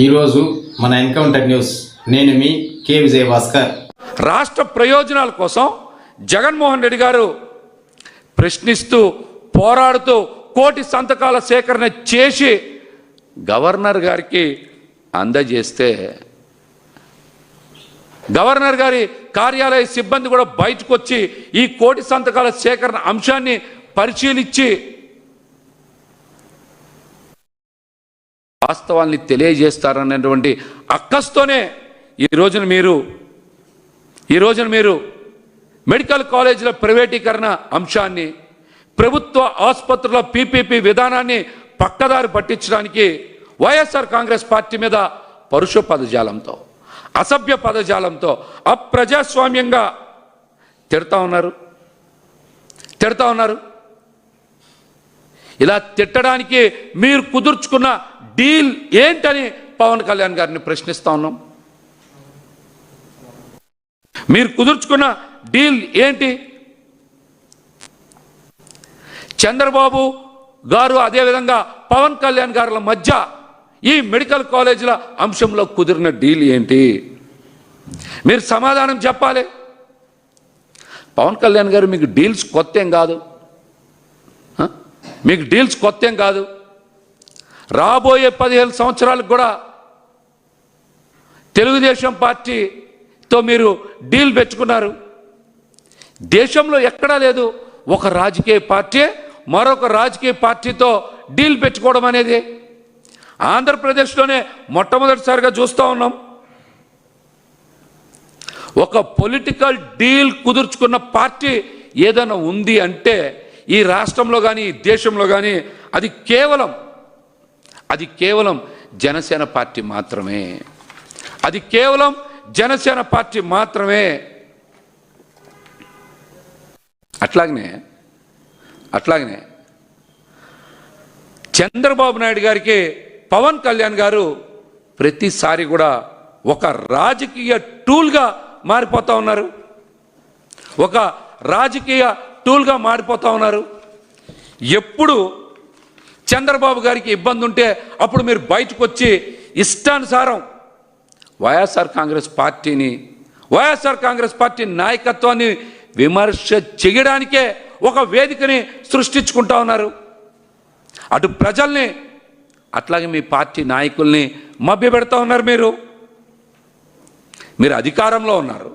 ఈరోజు మన encounter news. నేను మీ కే విజయ భాస్కర్ రాష్ట్ర ప్రయోజనాల కోసం జగన్మోహన్ రెడ్డి గారు ప్రశ్నిస్తూ పోరాడుతూ కోటి సంతకాల సేకరణ చేసి గవర్నర్ గారికి అందజేస్తే గవర్నర్ గారి కార్యాలయ సిబ్బంది కూడా బయటకు వచ్చి ఈ కోటి సంతకాల సేకరణ అంశాన్ని పరిశీలించి వాస్తవాల్ని తెలియజేస్తారనేటువంటి అక్కస్తోనే ఈ రోజున మీరు ఈ రోజున మీరు మెడికల్ కాలేజీల ప్రైవేటీకరణ అంశాన్ని ప్రభుత్వ ఆసుపత్రుల పీపీపీ విధానాన్ని పక్కదారి పట్టించడానికి వైఎస్ఆర్ కాంగ్రెస్ పార్టీ మీద పరుష పదజాలంతో అసభ్య పదజాలంతో అప్రజాస్వామ్యంగా తిడతా ఉన్నారు. తిడతా ఉన్నారు. ఇలా తిట్టడానికి మీరు కుదుర్చుకున్న డీల్ ఏంటని పవన్ కళ్యాణ్ గారిని ప్రశ్నిస్తా ఉన్నాం. మీరు కుదుర్చుకున్న డీల్ ఏంటి? చంద్రబాబు గారు అదేవిధంగా పవన్ కళ్యాణ్ గారుల మధ్య ఈ మెడికల్ కాలేజీల అంశంలో కుదిరిన డీల్ ఏంటి? మీరు సమాధానం చెప్పాలి. పవన్ కళ్యాణ్ గారు మీకు డీల్స్ కొత్త ఏం కాదు. మీకు డీల్స్ కొత్త ఏం కాదు. రాబోయే పదిహేను సంవత్సరాలకు కూడా తెలుగుదేశం పార్టీతో మీరు డీల్ పెట్టుకున్నారు. దేశంలో ఎక్కడా లేదు. ఒక రాజకీయ పార్టీ మరొక రాజకీయ పార్టీతో డీల్ పెట్టుకోవడం అనేది. ఆంధ్రప్రదేశ్లోనే మొట్టమొదటిసారిగా చూస్తూ ఉన్నాం. ఒక పొలిటికల్ డీల్ కుదుర్చుకున్న పార్టీ ఏదైనా ఉంది అంటే ఈ రాష్ట్రంలో కానీ ఈ దేశంలో కానీ అది కేవలం అది కేవలం జనసేన పార్టీ మాత్రమే. అది కేవలం జనసేన పార్టీ మాత్రమే. అట్లాగనే అట్లాగనే చంద్రబాబు నాయుడు గారికి పవన్ కళ్యాణ్ గారు ప్రతిసారి కూడా ఒక రాజకీయ టూల్గా మారిపోతా ఉన్నారు. ఒక రాజకీయ టూల్గా మారిపోతూ ఉన్నారు. ఎప్పుడు చంద్రబాబు గారికి ఇబ్బంది ఉంటే అప్పుడు మీరు బయటకు వచ్చి ఇష్టానుసారం వైఎస్ఆర్ కాంగ్రెస్ పార్టీని వైఎస్ఆర్ కాంగ్రెస్ పార్టీ నాయకత్వాన్ని విమర్శ చేయడానికే ఒక వేదికని సృష్టించుకుంటా ఉన్నారు. అటు ప్రజల్ని అట్లాగే మీ పార్టీ నాయకుల్ని మభ్యపెడతా ఉన్నారు మీరు. మీరు అధికారంలో ఉన్నారు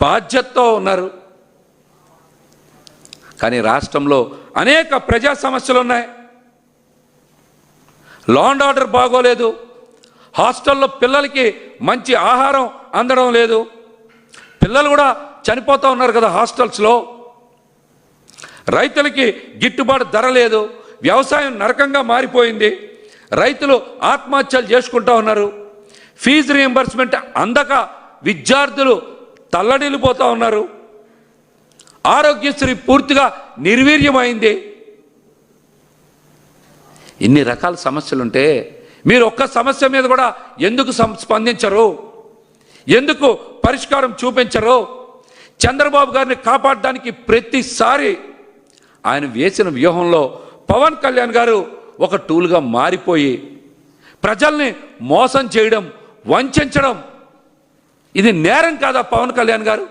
బాధ్యతతో ఉన్నారు. కానీ రాష్ట్రంలో అనేక ప్రజా సమస్యలు ఉన్నాయి లా అండ్ ఆర్డర్ బాగోలేదు. హాస్టల్లో పిల్లలకి మంచి ఆహారం అందడం లేదు. పిల్లలు కూడా చనిపోతూ ఉన్నారు కదా హాస్టల్స్లో. రైతులకి గిట్టుబాటు ధర లేదు. వ్యవసాయం నరకంగా మారిపోయింది. రైతులు ఆత్మహత్యలు చేసుకుంటా ఉన్నారు. ఫీజు రియంబర్స్మెంట్ అందక విద్యార్థులు తల్లడిల్లిపోతూ ఉన్నారు. ఆరోగ్యశ్రీ పూర్తిగా నిర్వీర్యమైంది. ఇన్ని రకాల సమస్యలుంటే మీరు ఒక్క సమస్య మీద కూడా ఎందుకు సం- స్పందించరు? ఎందుకు పరిష్కారం చూపించరు? చంద్రబాబు గారిని కాపాడడానికి ప్రతిసారి ఆయన వేసిన వ్యూహంలో పవన్ కళ్యాణ్ గారు ఒక టూల్గా మారిపోయి ప్రజల్ని మోసం చేయడం వంచడం ఇది నేరం కాదా పవన్ కళ్యాణ్ గారు?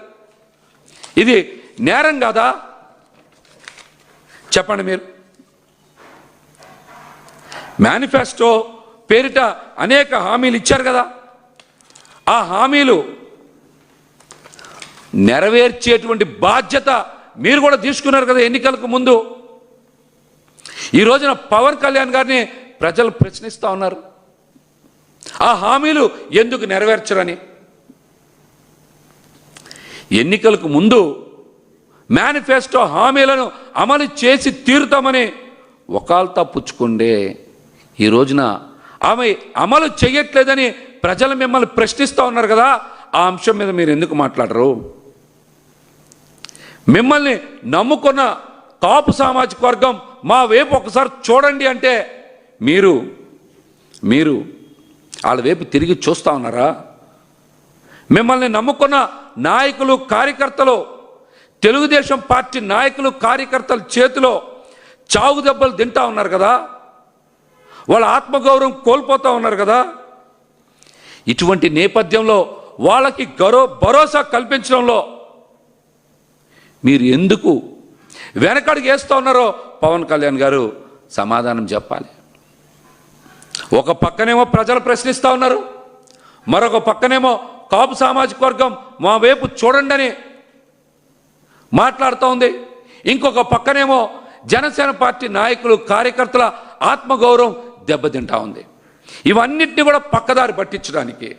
ఇది నేరం కాదా? చెప్పండి మీరు. మేనిఫెస్టో పేరిట అనేక హామీలు ఇచ్చారు కదా. ఆ హామీలు నెరవేర్చేటువంటి బాధ్యత మీరు కూడా తీసుకున్నారు కదా ఎన్నికలకు ముందు. ఈ రోజున పవన్ కళ్యాణ్ గారిని ప్రజలు ప్రశ్నిస్తూ ఉన్నారు. ఆ హామీలు ఎందుకు నెరవేర్చరని. ఎన్నికలకు ముందు మేనిఫెస్టో హామీలను అమలు చేసి తీరుతామని ఒకాల్తా పుచ్చుకుండే ఈ రోజున ఆమె అమలు చేయట్లేదని ప్రజలు మిమ్మల్ని ప్రశ్నిస్తూ ఉన్నారు కదా ఆ అంశం మీద మీరు ఎందుకు మాట్లాడరు? మిమ్మల్ని నమ్ముకున్న కాపు సామాజిక వర్గం మా వైపు ఒకసారి చూడండి అంటే మీరు మీరు వాళ్ళ వైపు తిరిగి చూస్తూ ఉన్నారా? మిమ్మల్ని నమ్ముకున్న నాయకులు కార్యకర్తలు తెలుగుదేశం పార్టీ నాయకులు కార్యకర్తల చేతిలో చావు దెబ్బలు తింటా ఉన్నారు కదా? వాళ్ళ ఆత్మగౌరవం కోల్పోతూ ఉన్నారు కదా? ఇటువంటి నేపథ్యంలో వాళ్ళకి గరో భరోసా కల్పించడంలో మీరు ఎందుకు వెనకడుగు వేస్తూ ఉన్నారో పవన్ కళ్యాణ్ గారు సమాధానం చెప్పాలి. ఒక పక్కనేమో ప్రజలు ప్రశ్నిస్తూ ఉన్నారు. మరొక పక్కనేమో కాపు సామాజిక వర్గం మా వైపు చూడండి అని మాట్లాడుతూ ఉంది. ఇంకొక పక్కనేమో జనసేన పార్టీ నాయకులు కార్యకర్తల ఆత్మగౌరవం దెబ్బతింటా ఉంది. ఇవన్నిటిని కూడా పక్కదారి పట్టించడానికి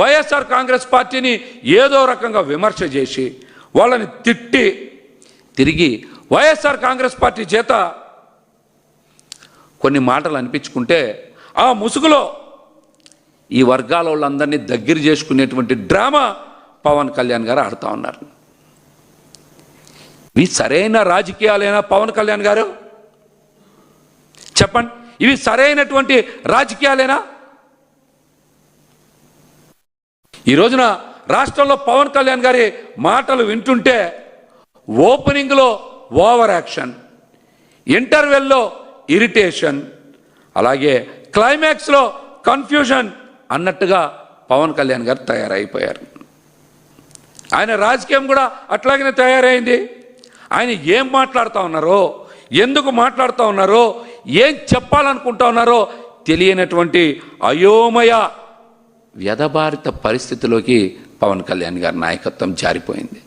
వైఎస్ఆర్ కాంగ్రెస్ పార్టీని ఏదో రకంగా విమర్శ చేసి వాళ్ళని తిట్టి తిరిగి వైఎస్ఆర్ కాంగ్రెస్ పార్టీ చేత కొన్ని మాటలు అనిపించుకుంటే ఆ ముసుగులో ఈ వర్గాల వాళ్ళందరినీ దగ్గర చేసుకునేటువంటి డ్రామా పవన్ కళ్యాణ్ గారు ఆడుతూ ఉన్నారు. ఇవి సరైన రాజకీయాలైనా పవన్ కళ్యాణ్ గారు? చెప్పండి. ఇవి సరైనటువంటి రాజకీయాలేనా? ఈ రోజున రాష్ట్రంలో పవన్ కళ్యాణ్ గారి మాటలు వింటుంటే ఓపెనింగ్లో ఓవర్ యాక్షన్ ఇంటర్వెల్లో ఇరిటేషన్ అలాగే క్లైమాక్స్లో కన్ఫ్యూజన్ అన్నట్టుగా పవన్ కళ్యాణ్ గారు తయారైపోయారు. ఆయన రాజకీయం కూడా అట్లాగనే తయారైంది. ఆయన ఏం మాట్లాడుతూ ఉన్నారో ఎందుకు మాట్లాడుతూ ఉన్నారో ఏం చెప్పాలనుకుంటా ఉన్నారో తెలియనటువంటి అయోమయ వ్యధభారిత పరిస్థితిలోకి పవన్ కళ్యాణ్ గారి నాయకత్వం జారిపోయింది.